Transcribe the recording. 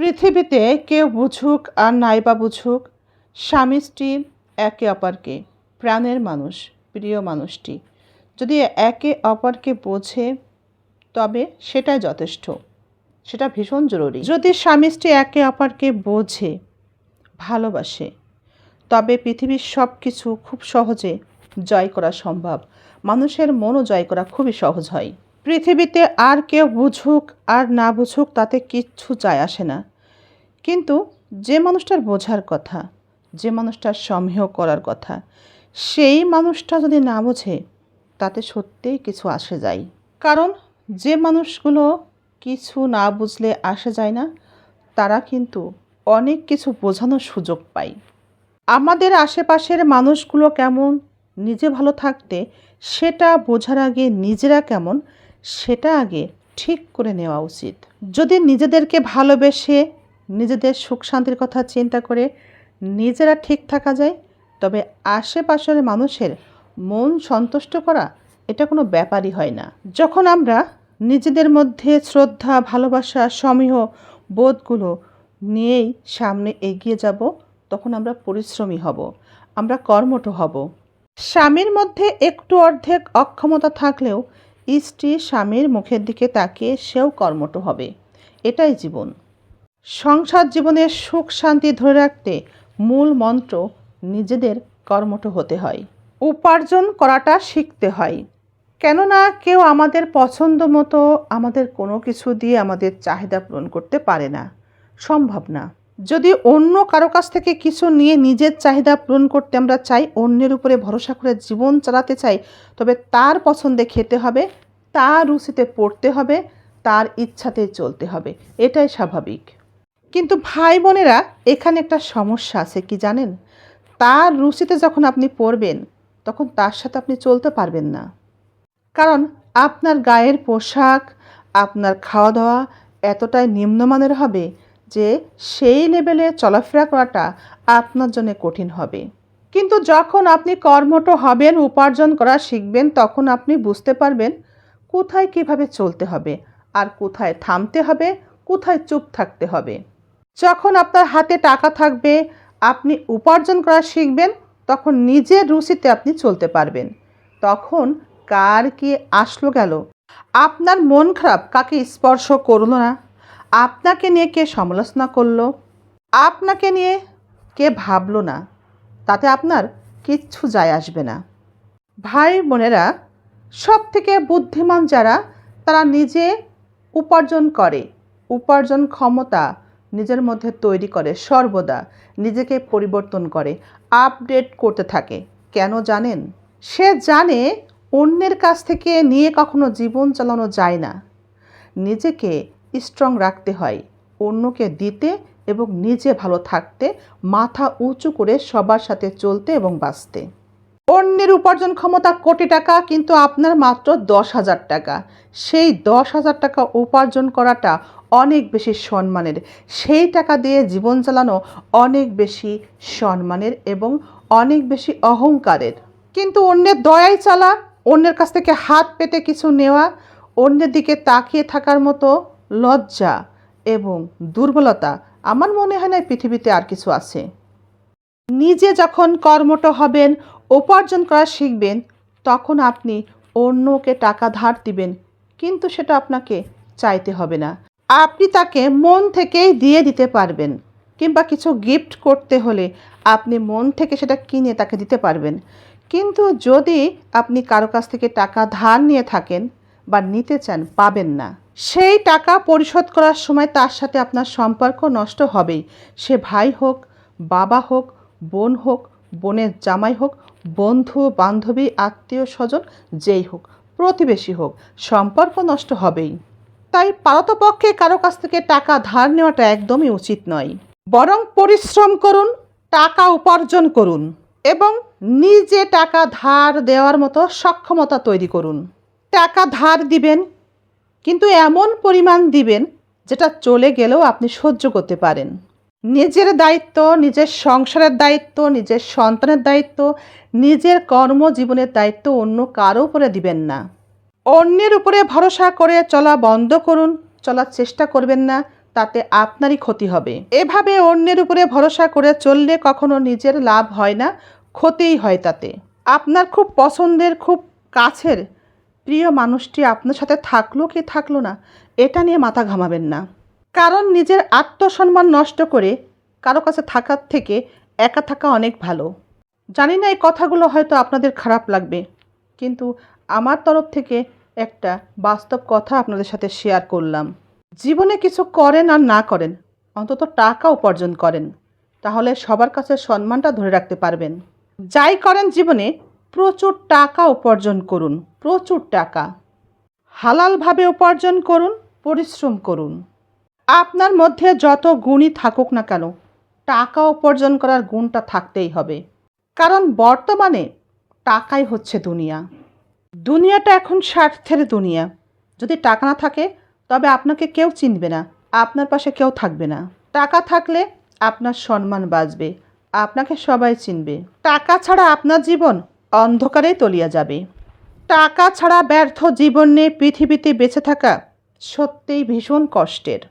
পৃথিবীতে কেউ বুঝুক আর নাইবা বুঝুক, স্বামী স্ত্রী একে অপরকে, প্রাণের মানুষ, প্রিয় মানুষটি। যদি একে অপরকে বোঝে, তবে সেটাই যথেষ্ট। সেটা ভীষণ জরুরি। যদি স্বামী স্ত্রী একে অপরকে বোঝে, ভালোবাসে, তবে পৃথিবীর সব কিছু খুব সহজে জয় করা সম্ভব। মানুষের মনও জয় করা খুবই সহজ হয়। পৃথিবীতে আর কেউ বুঝুক আর না বুঝুক, তাতে কিচ্ছু যায় আসে না। কিন্তু যে মানুষটার বোঝার কথা, যে মানুষটার সমীহ করার কথা, সেই মানুষটা যদি না বোঝে, তাতে সত্যিই কিছু আসে যায়। কারণ যে মানুষগুলো কিছু না বুঝলে আসে যায় না, তারা কিন্তু অনেক কিছু বোঝানোর সুযোগ পায়। আমাদের আশেপাশের মানুষগুলো কেমন, নিজে ভালো থাকতে সেটা বোঝার আগে নিজেরা কেমন, সেটা আগে ঠিক করে নেওয়া উচিত। যদি নিজেদেরকে ভালোবেসে নিজেদের সুখ শান্তির কথা চিন্তা করে নিজেরা ঠিক থাকা যায়, তবে আশেপাশের মানুষের মন সন্তুষ্ট করা এটা কোনো ব্যাপারই হয় না। যখন আমরা নিজেদের মধ্যে শ্রদ্ধা, ভালোবাসা, সমীহ বোধগুলো নিয়েই সামনে এগিয়ে যাব, তখন আমরা পরিশ্রমী হব, আমরা কর্মঠ হব। স্বামীর মধ্যে একটু অর্ধেক অক্ষমতা থাকলেও স্ত্রী স্বামীর মুখের দিকে তাকিয়ে সেও কর্মঠ হবে। এটাই জীবন। সংসার জীবনের সুখ শান্তি ধরে রাখতে মূল মন্ত্র নিজেদের কর্মঠ হতে হয়। উপার্জন করাটা শিখতে হয়। কেননা কেউ আমাদের পছন্দ মতো আমাদের কোনো কিছু দিয়ে আমাদের চাহিদা পূরণ করতে পারে না। সম্ভব না। যদি অন্য কারও কাছ থেকে কিছু নিয়ে নিজের চাহিদা পূরণ করতে আমরা চাই, অন্যের উপরে ভরসা করে জীবন চালাতে চাই, তবে তার পছন্দে খেতে হবে, তার রুচিতে পড়তে হবে, তার ইচ্ছাতে চলতে হবে। এটাই স্বাভাবিক। কিন্তু ভাই বোনেরা এখানে একটা সমস্যা আছে, কি জানেন? তার রুচিতে যখন আপনি পড়বেন, তখন তার সাথে আপনি চলতে পারবেন না। কারণ আপনার গায়ের পোশাক, আপনার খাওয়া দাওয়া এতটাই নিম্নমানের হবে যে সেই লেভেলে চলাফেরা করাটা আপনার জন্য কঠিন হবে। কিন্তু যখন আপনি কর্মঠ হবেন, উপার্জন করা শিখবেন, তখন আপনি বুঝতে পারবেন কোথায় কীভাবে চলতে হবে, আর কোথায় থামতে হবে, কোথায় চুপ থাকতে হবে। যখন আপনার হাতে টাকা থাকবে, আপনি উপার্জন করা শিখবেন, তখন নিজের রুচিতে আপনি চলতে পারবেন। তখন কার কি আসলো গেল? আপনার মন খারাপ, কাকে স্পর্শ করল না? আপনাকে নিয়ে কে সমালোচনা করল? আপনাকে নিয়ে কে ভাবলো না? তাতে আপনার কিচ্ছু যায় আসবে না। ভাই বোনেরা সব থেকে বুদ্ধিমান যারা, তারা নিজে উপার্জন করে। উপার্জন ক্ষমতা নিজের মধ্যে তৈরি করে, সর্বদা নিজেকে পরিবর্তন করে আপডেট করতে থাকে। কেন জানেন? সে জানে অন্যের কাছ থেকে নিয়ে কখনো জীবন চালানো যায় না। নিজেকে স্ট্রং রাখতে হয়, অন্যকে দিতে এবং নিজে ভালো থাকতে, মাথা উঁচু করে সবার সাথে চলতে এবং বাঁচতে। অন্যের উপার্জন ক্ষমতা কোটি টাকা, কিন্তু আপনার মাত্র দশ হাজার টাকা। সেই দশ হাজার টাকা উপার্জন করাটা অনেক বেশি সম্মানের। সেই টাকা দিয়ে জীবন চালানো অনেক বেশি সম্মানের এবং অনেক বেশি অহংকারের। কিন্তু অন্যের দয়াই চালা, অন্যের কাছ থেকে হাত পেতে কিছু নেওয়া, অন্যের দিকে তাকিয়ে থাকার মতো লজ্জা এবং দুর্বলতা আমার মনে হয় না পৃথিবীতে আর কিছু আছে। নিজে যখন কর্মঠ হবেন উপার্জন করা শিখবেন, তখন আপনি অন্যকে টাকা ধার দিবেন, কিন্তু সেটা আপনাকে চাইতে হবে না। আপনি তাকে মন থেকেই দিয়ে দিতে পারবেন, কিংবা কিছু গিফট করতে হলে আপনি মন থেকে সেটা কিনে তাকে দিতে পারবেন। কিন্তু যদি আপনি কারও কাছ থেকে টাকা ধার নিয়ে থাকেন বা নিতে চান, পাবেন না। সেই টাকা পরিশোধ করার সময় তার সাথে আপনার সম্পর্ক নষ্ট হবেই। সে ভাই হোক, বাবা হোক, বোন হোক বোনের জামাই হোক, বন্ধু, বান্ধবী, আত্মীয় স্বজন, যেই হোক, প্রতিবেশী হোক, সম্পর্ক নষ্ট হবেই। তাই পারতপক্ষে কারও কাছ থেকে টাকা ধার নেওয়াটা একদমই উচিত নয়। বরং পরিশ্রম করুন, টাকা উপার্জন করুন এবং নিজে টাকা ধার দেওয়ার মতো সক্ষমতা তৈরি করুন। টাকা ধার দিবেন, কিন্তু এমন পরিমাণ দিবেন যেটা চলে গেলেও আপনি সহ্য করতে পারেন। নিজের দায়িত্ব, নিজের সংসারের দায়িত্ব, নিজের সন্তানের দায়িত্ব, নিজের কর্মজীবনের দায়িত্ব অন্য কারও উপরে দিবেন না। অন্যের উপরে ভরসা করে চলা বন্ধ করুন, চলার চেষ্টা করবেন না, তাতে আপনারই ক্ষতি হবে। এভাবে অন্যের উপরে ভরসা করে চললে কখনো নিজের লাভ হয় না, ক্ষতিই হয় তাতে। আপনার খুব পছন্দের, খুব কাছের, প্রিয় মানুষটি আপনার সাথে থাকল কি থাকল না, এটা নিয়ে মাথা ঘামাবেন না। কারণ নিজের আত্মসম্মান নষ্ট করে কারও কাছে থাকার থেকে একা থাকা অনেক ভালো। জানি না এই কথাগুলো হয়তো আপনাদের খারাপ লাগবে, কিন্তু আমার তরফ থেকে একটা বাস্তব কথা আপনাদের সাথে শেয়ার করলাম। জীবনে কিছু করেন আর না করেন, অন্তত টাকা উপার্জন করেন, তাহলে সবার কাছে সম্মানটা ধরে রাখতে পারবেন। যাই করেন জীবনে, প্রচুর টাকা উপার্জন করুন, প্রচুর টাকা। হালালভাবে উপার্জন করুন, পরিশ্রম করুন। আপনার মধ্যে যত গুণই থাকুক না কেন, টাকা উপার্জন করার গুণটা থাকতেই হবে। কারণ বর্তমানে টাকাই হচ্ছে দুনিয়া। দুনিয়াটা এখন স্বার্থের দুনিয়া। যদি টাকা না থাকে, তবে আপনাকে কেউ চিনবে না, আপনার পাশে কেউ থাকবে না। টাকা থাকলে আপনার সম্মান বাঁচবে, আপনাকে সবাই চিনবে। টাকা ছাড়া আপনার জীবন অন্ধকারেই তলিয়া যাবে। টাকা ছাড়া ব্যর্থ জীবন নিয়ে পৃথিবীতে বেঁচে থাকা সত্যিই ভীষণ কষ্টের।